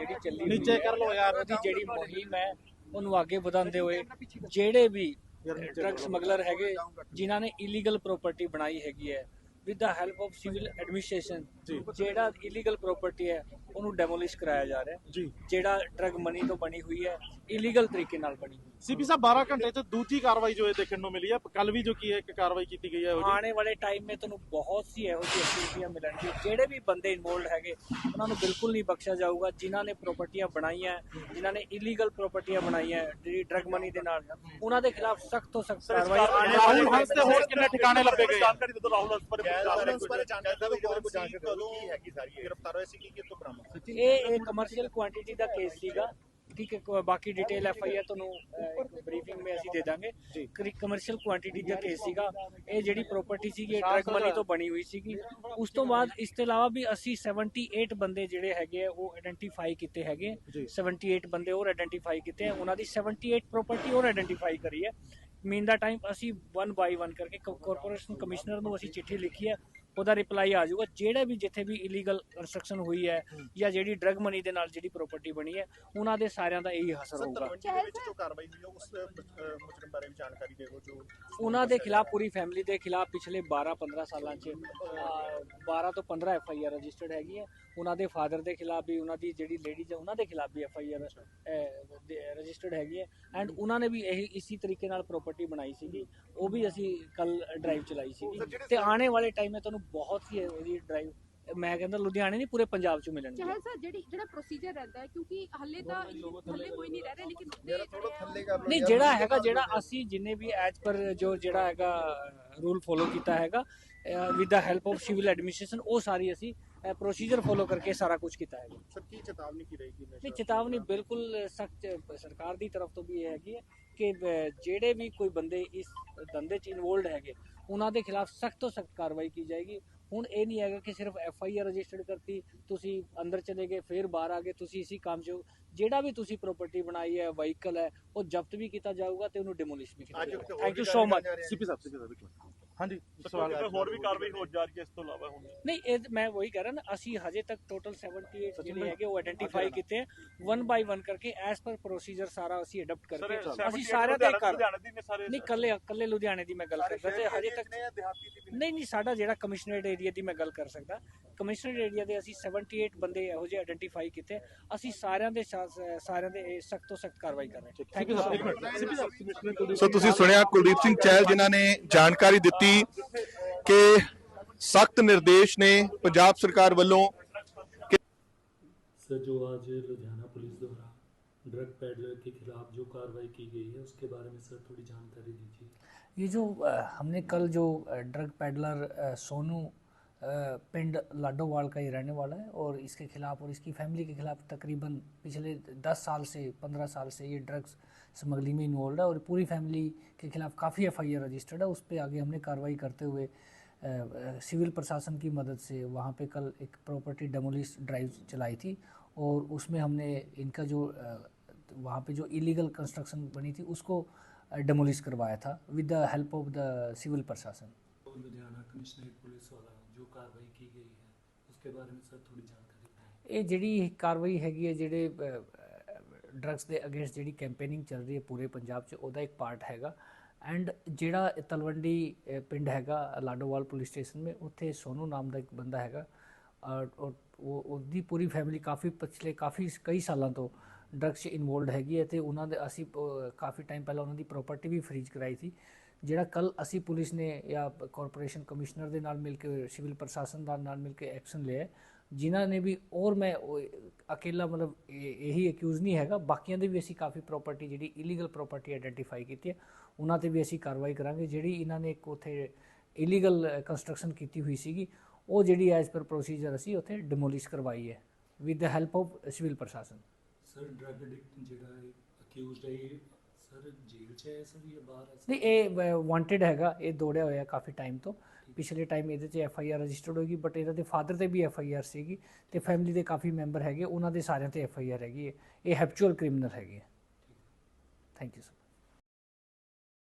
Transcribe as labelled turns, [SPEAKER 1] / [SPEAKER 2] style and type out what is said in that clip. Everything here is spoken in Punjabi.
[SPEAKER 1] ਜਿਹੜੀ ਚੱਲੀ
[SPEAKER 2] ਨੀਚੇ ਕਰ ਲਓ ਯਾਰ।
[SPEAKER 1] ਉਹਦੀ ਜਿਹੜੀ ਮੁਹਿੰਮ ਹੈ ਉਹਨੂੰ ਅੱਗੇ ਵਧਾਉਂਦੇ ਹੋਏ ਜਿਹੜੇ ਵੀ ਡਰੱਗ ਸਮਗਲਰ ਹੈਗੇ ਜਿਨ੍ਹਾਂ ਨੇ ਇਲੀਗਲ ਪ੍ਰਾਪਰਟੀ ਬਣਾਈ ਹੈਗੀ ਹੈ with the help of civil administration ਜਿਹੜਾ ਇਲੀਗਲ ਪ੍ਰਾਪਰਟੀ ਹੈ ਉਹਨੂੰ ਡੈਮੋਲਿਸ਼ ਕਰਾਇਆ ਜਾ ਰਿਹਾ ਜਿਹੜਾ ਡਰੱਗ ਮਨੀ ਤੋਂ ਬਣੀ ਹੋਈ ਹੈ ਇਲੀਗਲ ਤਰੀਕੇ ਨਾਲ ਬਣੀ
[SPEAKER 2] ਸੀਪੀ ਸਾਹਿਬ 12 ਘੰਟੇ ਚ ਦੂਜੀ ਕਾਰਵਾਈ ਜੋ ਇਹ ਦੇਖਣ ਨੂੰ ਮਿਲੀ ਹੈ ਕੱਲ ਵੀ ਜੋ ਕੀ ਹੈ ਇੱਕ ਕਾਰਵਾਈ ਕੀਤੀ ਗਈ ਹੈ ਉਹ ਜੀ
[SPEAKER 1] ਆਉਣੇ ਵਾਲੇ ਟਾਈਮ ਮੇ ਤੁਹਾਨੂੰ ਬਹੁਤ ਸੀ ਇਹੋ ਜਿਹੀ ਐਕਟੀਵਿਟੀਆਂ ਮਿਲਣਗੀਆਂ। ਜਿਹੜੇ ਵੀ ਬੰਦੇ ਇਨਵੋਲਡ ਹੈਗੇ ਉਹਨਾਂ ਨੂੰ ਬਿਲਕੁਲ ਨਹੀਂ ਬਖਸ਼ਿਆ ਜਾਊਗਾ। ਜਿਨ੍ਹਾਂ ਨੇ ਪ੍ਰਾਪਰਟੀਆਂ ਬਣਾਈਆਂ ਜਿਨ੍ਹਾਂ ਨੇ ਇਲੀਗਲ ਪ੍ਰਾਪਰਟੀਆਂ ਬਣਾਈਆਂ ਜਿਹੜੀ ਡਰਗ ਮਨੀ ਦੇ ਨਾਲ ਉਹਨਾਂ ਦੇ ਖਿਲਾਫ ਸਖਤ ਤੋਂ ਸਖਤ ਕਾਰਵਾਈ ਆਉਣੇ ਵਾਲੇ
[SPEAKER 2] ਰਾਹੁਲ ਹੰਸ ਤੇ ਹੋਰ ਕਿੰਨੇ ਠਿਕਾਣੇ ਲੱਭੇ ਗਏ?
[SPEAKER 3] ਜਾਣਕਾਰੀ ਦੇ ਦੋ ਰਾਹੁਲ ਹੰਸ ਬਾਰੇ
[SPEAKER 4] ਹੰਸ ਬਾਰੇ ਜਾਣਕਾਰੀ ਹੈਗੀ ਸਾਰੀ?
[SPEAKER 3] ਗ੍ਰਿਫਤਾਰ ਹੋਏ ਸੀ ਕੀ ਕਿਤੋਂ ਬਰਾਮਦ?
[SPEAKER 1] ਇਹ ਇਹ ਕਮਰਸ਼ੀਅਲ ਕੁਆਂਟੀਟੀ ਦਾ ਕੇਸ ਸੀਗਾ। ਠੀਕ ਹੈ ਬਾਕੀ ਡਿਟੇਲ ਐਫ ਆਈ ਆਰ ਤੁਹਾਨੂੰ ਬਰੀਫਿੰਗ ਵਿੱਚ ਅਸੀਂ ਦੇ ਦਾਂਗੇ। ਕਮਰਸ਼ੀਅਲ ਕੁਆਂਟੀਟੀ ਦਾ ਕੇਸ ਸੀਗਾ। ਇਹ ਜਿਹੜੀ ਪ੍ਰਾਪਰਟੀ ਸੀਗੀ ਇਹ ਡਰਗ ਮਨੀ ਤੋਂ ਬਣੀ ਹੋਈ ਸੀਗੀ। ਉਸ ਤੋਂ ਬਾਅਦ ਇਸ ਤੋਂ ਇਲਾਵਾ ਵੀ ਅਸੀਂ 78 ਬੰਦੇ ਜਿਹੜੇ ਹੈਗੇ ਆ ਉਹ ਆਇਡੈਂਟੀਫਾਈ ਕੀਤੇ ਹੈਗੇ
[SPEAKER 2] ਜੀ।
[SPEAKER 1] 78 ਬੰਦੇ ਹੋਰ ਆਇਡੈਂਟੀਫਾਈ ਕੀਤੇ ਆ। ਉਹਨਾਂ ਦੀ 78 ਪ੍ਰਾਪਰਟੀ ਹੋਰ ਆਇਡੈਂਟੀਫਾਈ ਕਰੀ ਹੈ ਮੀਨ ਦਾ ਟਾਈਮ ਅਸੀਂ 1 ਬਾਈ 1 ਕਰਕੇ ਕਾਰਪੋਰੇਸ਼ਨ ਕਮਿਸ਼ਨਰ ਨੂੰ ਅਸੀਂ ਚਿੱਠੀ ਲਿਖੀ ਹੈ ਉਹਦਾ ਰਿਪਲਾਈ ਆ ਜਾਊਗਾ। ਜਿਹੜਾ ਵੀ ਜਿੱਥੇ ਵੀ ਇਲੀਗਲ ਕੰਸਟਰਕਸ਼ਨ ਹੋਈ ਹੈ ਜਾਂ ਜਿਹੜੀ ਡਰਗ ਮਨੀ ਦੇ ਨਾਲ ਜਿਹੜੀ ਪ੍ਰਾਪਰਟੀ ਬਣੀ ਹੈ ਉਹਨਾਂ ਦੇ ਸਾਰਿਆਂ ਦਾ ਇਹੀ ਅਸਰ ਹੋਊਗਾ। ਉਹਨਾਂ ਦੇ ਖਿਲਾਫ ਪੂਰੀ ਫੈਮਿਲੀ ਦੇ ਖਿਲਾਫ ਪਿਛਲੇ 12-15 ਸਾਲਾਂ 'ਚ ਅਹ, 12 ਤੋਂ 15 ਐਫ ਆਈ ਆਰ ਰਜਿਸਟਰਡ ਹੈਗੀ ਹੈ। ਉਹਨਾਂ ਦੇ ਫਾਦਰ ਦੇ ਖਿਲਾਫ ਵੀ ਉਹਨਾਂ ਦੀ ਜਿਹੜੀ ਲੇਡੀਜ਼ ਹੈ ਉਹਨਾਂ ਦੇ ਖਿਲਾਫ ਵੀ ਐਫ ਆਈ ਆਰ ਰਜਿਸਟਰਡ ਹੈਗੀ ਹੈ। ਐਂਡ ਉਹਨਾਂ ਨੇ ਵੀ ਇਹੀ ਇਸੇ ਤਰੀਕੇ ਨਾਲ ਪ੍ਰਾਪਰਟੀ ਬਣਾਈ ਸੀਗੀ। ਉਹ ਵੀ ਅਸੀਂ ਕੱਲ ਡਰਾਈਵ ਚਲਾਈ ਸੀਗੀ। ਤੇ ਆਉਣੇ ਵਾਲੇ ਟਾਈਮ 'ਚ ਤੁਹਾਨੂੰ ਬਹੁਤ ਹੀ ਉਹਦੀ ਡਰਾਈਵ ਮੈਂ ਕਹਿੰਦਾ ਲੁਧਿਆਣੇ ਨਹੀਂ ਪੂਰੇ ਪੰਜਾਬ 'ਚ ਮਿਲਣਗੇ।
[SPEAKER 5] ਚਾਹੇ ਸਰ ਜਿਹੜੀ ਜਿਹੜਾ ਪ੍ਰੋਸੀਜਰ ਰਹਿੰਦਾ ਹੈ ਕਿਉਂਕਿ ਹੱਲੇ ਤਾਂ ਥੱਲੇ ਕੋਈ ਨਹੀਂ ਰਹਿ ਰਿਹਾ ਲੇਕਿਨ ਉੱਤੇ
[SPEAKER 4] ਥੋੜਾ ਥੱਲੇ ਕਰ ਲਓ
[SPEAKER 1] ਨਹੀਂ ਜਿਹੜਾ ਹੈਗਾ ਜਿਹੜਾ। ਅਸੀਂ ਜਿੰਨੇ ਵੀ ਐਜ ਪਰ ਜੋ ਜਿਹੜਾ ਹੈਗਾ ਰੂਲ ਫੋਲੋ ਕੀਤਾ ਹੈਗਾ with the help of civil administration ਉਹ ਸਾਰੀ ਅਸੀਂ ਪ੍ਰੋਸੀਜਰ ਫੋਲੋ ਕਰਕੇ ਸਾਰਾ ਕੁਝ ਕੀਤਾ ਹੈਗਾ।
[SPEAKER 3] ਸਰ ਕੀ ਚੇਤਾਵਨੀ ਕੀ ਰਹੇਗੀ
[SPEAKER 1] ਨਹੀਂ ਚੇਤਾਵਨੀ ਬਿਲਕੁਲ ਸਖਤ ਸਰਕਾਰ ਦੀ ਤਰਫ ਤੋਂ ਵੀ ਇਹ ਹੈਗੀ ਹੈ ਕਿ ਜਿਹੜੇ ਵੀ ਕੋਈ ਬੰਦੇ ਇਸ ਧੰਦੇ 'ਚ ਇਨਵੋਲਡ ਹੈਗੇ ਉਹਨਾਂ ਦੇ ਖਿਲਾਫ ਸਖਤ ਤੋਂ ਸਖਤ ਕਾਰਵਾਈ ਕੀ ਜਾਏਗੀ ਹੁਣ ਇਹ ਨਹੀਂ ਹੈਗਾ ਕਿ ਸਿਰਫ ਐਫ ਆਈ ਆਰ ਰਜਿਸਟਰਡ ਕਰਤੀ ਤੁਸੀਂ ਅੰਦਰ ਚਲੇ ਗਏ ਫਿਰ ਬਾਹਰ ਆ ਗਏ ਤੁਸੀਂ ਇਸੇ ਕੰਮ 'ਚ ਹੋ। ਜਿਹੜਾ ਵੀ ਤੁਸੀਂ ਪ੍ਰਾਪਰਟੀ ਬਣਾਈ ਹੈ ਵਹੀਕਲ ਹੈ ਉਹ ਜ਼ਬਤ ਵੀ ਕੀਤਾ ਜਾਊਗਾ ਤੇ ਉਹਨੂੰ ਡਿਮੋਲਿਸ਼ ਵੀ ਕੀਤਾ ਜਾਊਗਾ thank
[SPEAKER 3] you
[SPEAKER 1] so much
[SPEAKER 2] CP Sahib CP ਸਾਹਿਬ। ਹਾਂਜੀ ਸਵਾਲ
[SPEAKER 3] ਹੋਰ ਵੀ ਕਾਰਵਾਈ ਹੋ ਜਾ ਰਹੀ ਹੈ ਇਸ ਤੋਂ ਇਲਾਵਾ ਹੁਣ।
[SPEAKER 1] ਨਹੀਂ ਇਹ ਮੈਂ ਵਹੀ ਕਹਿ ਰਿਹਾ ਨਾ ਅਸੀਂ ਹਜੇ ਤੱਕ ਟੋਟਲ 78 ਜਿਹੜੇ ਹੈਗੇ ਉਹ ਆਇਡੈਂਟੀਫਾਈ ਕੀਤੇ ਹੈ ਵਨ ਬਾਈ ਵਨ ਕਰਕੇ ਐਸ ਪਰ ਪ੍ਰੋਸੀਜਰ ਸਾਰਾ ਅਸੀਂ ਅਡਾਪਟ ਕਰਕੇ ਅਸੀਂ ਸਾਰਿਆਂ ਤੇ ਕਰ
[SPEAKER 3] ਲੁਧਿਆਣਾ ਦੀ ਨੇ ਸਾਰੇ
[SPEAKER 1] ਨਹੀਂ ਕੱਲੇ ਕੱਲੇ ਲੁਧਿਆਣੇ ਦੀ ਮੈਂ ਗੱਲ ਕਰ ਵੈਸੇ ਹਜੇ ਤੱਕ ਨਹੀਂ ਨਹੀਂ ਸਾਡਾ ਜਿਹੜਾ ਕਮਿਸ਼ਨਰੇਟ ਏਰੀਆ ਦੀ ਮੈਂ ਗੱਲ ਕਰ ਸਕਦਾ। ਕਮਿਸ਼ਨਰੇਟ ਏਰੀਆ ਦੇ ਅਸੀਂ 78 ਬੰਦੇ ਇਹੋ ਜਿਹੇ ਆਇਡੈਂਟੀਫਾਈ ਕੀਤੇ ਅਸੀਂ ਸਾਰਿਆਂ ਦੇ ਸਾ- ਸਾਰਿਆਂ ਦੇ ਸਖਤ ਤੋਂ ਸਖਤ ਕਾਰਵਾਈ ਕਰ ਰਹੇ ਥੈਂਕ
[SPEAKER 2] ਸੀਪੀ
[SPEAKER 1] ਯੂ
[SPEAKER 2] ਸਾਹਿਬ ਇੱਕ minute CP sahib commissioner Kuldeep
[SPEAKER 6] so ਤੁਸੀਂ ਸੁਣਿਆ ਕੁਲਦੀਪ ਸਿੰਘ ਚਹਿਲ ਜਿਨ੍ਹਾਂ ਨੇ ਜਾਣਕਾਰੀ ਦਿੱਤੀ ਕਿ ਸਖਤ ਨਿਰਦੇਸ਼ ਨੇ ਪੰਜਾਬ ਸਰਕਾਰ ਵੱਲੋਂ
[SPEAKER 7] सर जो आज लुधियाना पुलिस द्वारा ड्रग पैडलर के खिलाफ जो कार्रवाई की गई है उसके बारे में सर थोड़ी जानकारी दीजिए
[SPEAKER 8] ये जो अ, हमने कल जो अ, ड्रग पैडलर अ, सोनू अ, पिंड लाडोवाल का ही रहने वाला है और इसके खिलाफ और इसकी फैमिली के खिलाफ तकरीबन पिछले 10 साल से 15 साल से ये ड्रग्स स्मगलिंग में इन्वॉल्व है और पूरी फैमिली के खिलाफ काफ़ी एफआईआर रजिस्टर्ड है। उस पर आगे हमने कार्रवाई करते हुए सिविल प्रशासन की मदद से वहाँ पे कल एक प्रॉपर्टी डेमोलिश ड्राइव चलाई थी और उसमें हमने इनका जो वहाँ पे जो इलीगल कंस्ट्रक्शन बनी थी उसको डेमोलिश करवाया था with the help of the civil प्रशासन।
[SPEAKER 7] और ਲੁਧਿਆਣਾ ਕਮਿਸ਼ਨਰੇਟ ਪੁਲਿਸ ਵਾਲਾ ਜੋ ਕਾਰਵਾਈ ਕੀ ਗਈ ਹੈ, ਉਸਕੇ ਬਾਰੇ ਵਿੱਚ ਸਰ ਥੋੜੀ ਜਾਣਕਾਰੀ
[SPEAKER 8] ਇਹ ਜਿਹੜੀ ਕਾਰਵਾਈ ਹੈਗੀ ਹੈ, ਜਿਹੜੇ ਡਰੱਗਸ ਦੇ ਅਗੇਂਸਟ ਜਿਹੜੀ ਕੈਂਪੇਨਿੰਗ ਚੱਲ ਰਹੀ ਹੈ ਪੂਰੇ ਪੰਜਾਬ 'ਚ, ਉਹਦਾ ਇੱਕ ਪਾਰਟ ਹੈਗਾ। ਐਂਡ ਜਿਹੜਾ ਤਲਵੰਡੀ ਪਿੰਡ ਹੈਗਾ, ਲਾਡੋਵਾਲ ਪੁਲਿਸ ਸਟੇਸ਼ਨ ਮੇ, ਉੱਥੇ ਸੋਨੂ ਨਾਮ ਦਾ ਇੱਕ ਬੰਦਾ ਹੈਗਾ। ਉਹ, ਉਹਦੀ ਪੂਰੀ ਫੈਮਿਲੀ ਕਾਫੀ ਪਿਛਲੇ ਕਾਫੀ ਕਈ ਸਾਲਾਂ ਤੋਂ ਡਰੱਗਸ 'ਚ ਇਨਵੋਲਡ ਹੈਗੀ ਹੈ ਤੇ ਉਹਨਾਂ ਦੇ ਅਸੀਂ ਕਾਫੀ ਟਾਈਮ ਪਹਿਲਾਂ ਉਹਨਾਂ ਦੀ ਪ੍ਰਾਪਰਟੀ ਵੀ ਫਰੀਜ਼ ਕਰਾਈ ਸੀ, ਜਿਹੜਾ ਕੱਲ ਅਸੀਂ ਪੁਲਿਸ ਨੇ ਜਾਂ ਕਾਰਪੋਰੇਸ਼ਨ ਕਮਿਸ਼ਨਰ ਦੇ ਨਾਲ ਮਿਲ ਕੇ ਸਿਵਲ ਪ੍ਰਸ਼ਾਸਨ ਦਾ ਨਾਲ ਮਿਲ ਕੇ ਐਕਸ਼ਨ ਲਿਆ ਜਿਨ੍ਹਾਂ ਨੇ ਵੀ ਔਰ ਮੈਂ, ਉਹ, ਅਕੇਲਾ ਮਤਲਬ ਇਹੀ ਅਕਿਊਜ਼ ਨਹੀਂ ਹੈਗਾ, ਬਾਕੀਆਂ ਦੇ ਵੀ ਅਸੀਂ ਕਾਫੀ ਪ੍ਰਾਪਰਟੀ ਜਿਹੜੀ ਇਲੀਗਲ ਪ੍ਰਾਪਰਟੀ ਆਇਡੈਂਟੀਫਾਈ ਕੀਤੀ ਹੈ, ਉਹਨਾਂ ਤੇ ਵੀ ਅਸੀਂ ਕਾਰਵਾਈ ਕਰਾਂਗੇ, ਜਿਹੜੀ ਇਹਨਾਂ ਨੇ ਇੱਕ ਉੱਥੇ ਇਲੀਗਲ ਕੰਸਟਰਕਸ਼ਨ ਕੀਤੀ ਹੋਈ ਸੀਗੀ, ਉਹ ਜਿਹੜੀ ਐਜ਼ ਪਰ ਪ੍ਰੋਸੀਜਰ ਅਸੀਂ ਉੱਥੇ ਡਿਮੋਲਿਸ਼ ਕਰਵਾਈ ਹੈ with the help of civil ਪ੍ਰਸ਼ਾਸਨ। ਦੌੜਿਆ ਹੋਇਆ ਕਾਫੀ ਟਾਈਮ ਤੋਂ। ਪਿਛਲੇ ਟਾਈਮ ਇਹਦੇ 'ਚ ਐਫ ਆਈ ਆਰ ਰਜਿਸਟਰਡ ਹੋਈ ਬਟ ਇਹਨਾਂ ਦੇ ਫਾਦਰ ਤੇ ਵੀ ਐਫ ਆਈ ਆਰ ਸੀਗੀ ਤੇ ਫੈਮਿਲੀ ਦੇ ਕਾਫੀ ਮੈਂਬਰ ਹੈਗੇ ਉਹਨਾਂ ਦੇ ਸਾਰਿਆਂ ਤੇ ਐਫ ਆਈ ਆਰ ਹੈਗੀ ਹੈ। ਇਹ ਹੈਪਚੁਅਲ ਕ੍ਰਿਮੀਨਲ ਹੈਗੇ ਥੈਂਕ ਯੂ ਸਰ